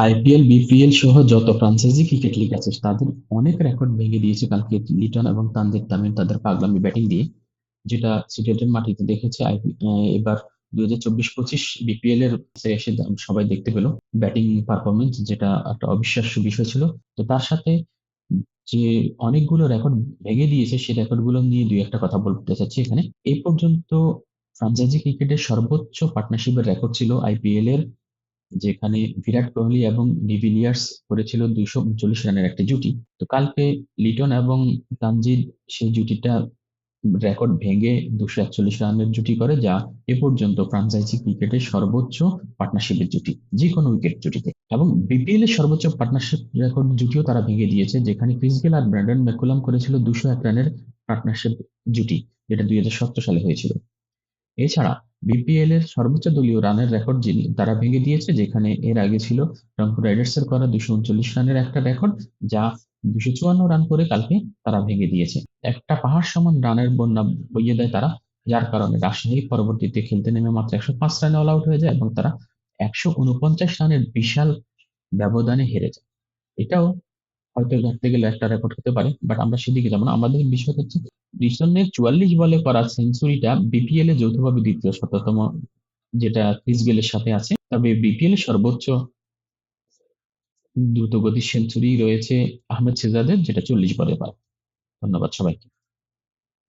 IPL, BPL সহ যত franchise cricket league আছে তাদের অনেক রেকর্ড ভেঙে দিয়েছে কালকে লিটন এবং তানজিদ তামিম তাদের পাগলামি ব্যাটিং দিয়ে যেটা সিলেটের মাটিতে দেখেছে এবার দুই হাজার চব্বিশ পঁচিশ বিপিএল এর এসে সবাই দেখতে পেল ব্যাটিং পারফরমেন্স যেটা একটা অবিশ্বাস্য বিষয় ছিল। তো তার সাথে যে অনেকগুলো রেকর্ড ভেঙে দিয়েছে সেই রেকর্ডগুলো নিয়ে দুই একটা কথা বলতে চাচ্ছি এখানে। এই পর্যন্ত ফ্রাঞ্চাইজি ক্রিকেটের সর্বোচ্চ পার্টনারশিপের রেকর্ড ছিল আইপিএল এর যেখানে বিরাট কোহলি এবং ডিভিলিয়ার্স করেছিল দুইশো উনচল্লিশ রানের একটা জুটি। তো কালকে লিটন এবং তানজিদ সেই জুটিটা রেকর্ড ভেঙে দুশো একচল্লিশ রানের জুটি করে, যা এ পর্যন্ত ফ্রাঞ্চাইজি ক্রিকেটের সর্বোচ্চ পার্টনারশিপের জুটি যে কোনো উইকেট জুটিতে। এবং বিপিএল এর সর্বোচ্চ পার্টনারশিপ রেকর্ড জুটিও তারা ভেঙে দিয়েছে, যেখানে ক্রিস গেল আর ব্র্যান্ডন ম্যাকুলাম করেছিল দুশো এক রানের পার্টনারশিপ জুটি, যেটা দুই হাজার সতেরো সালে হয়েছিল। এছাড়া বিপিএল এর সর্বোচ্চ দলীয় রানের রেকর্ড যিনি, তারা ভেঙে দিয়েছে, যেখানে এর আগে ছিল রংপুর রাইডার্স এর করা দুশো উনচল্লিশ রানের একটা রেকর্ড যা দুশো চুয়ান্ন রান করে কালকে তারা ভেঙে দিয়েছে। একটা পাহাড় সমান রানের বন্যা বইয়ে দেয় তারা, যার কারণে রাজশাহী পরবর্তীতে খেলতে নেমে মাত্র একশো পাঁচ রানে অল আউট হয়ে যায় এবং তারা একশো উনপঞ্চাশ রানের বিশাল ব্যবধানে হেরে যায়। এটাও হয়তো ধরতে গেলে একটা রেকর্ড হতে পারে বাট আমরা সেদিকে যাব না। আমাদের বিষয় হচ্ছে লিটনের চুয়াল্লিশ বলে করা সেঞ্চুরিটা বিপিএল এ যৌথভাবে দ্বিতীয় শততম, যেটা ক্রিস গেলের সাথে আছে। তবে বিপিএল সর্বোচ্চ দ্রুতগতির সেঞ্চুরি রয়েছে আহমেদ সেজাদের, যেটা চল্লিশ বলে পায়। ধন্যবাদ সবাইকে।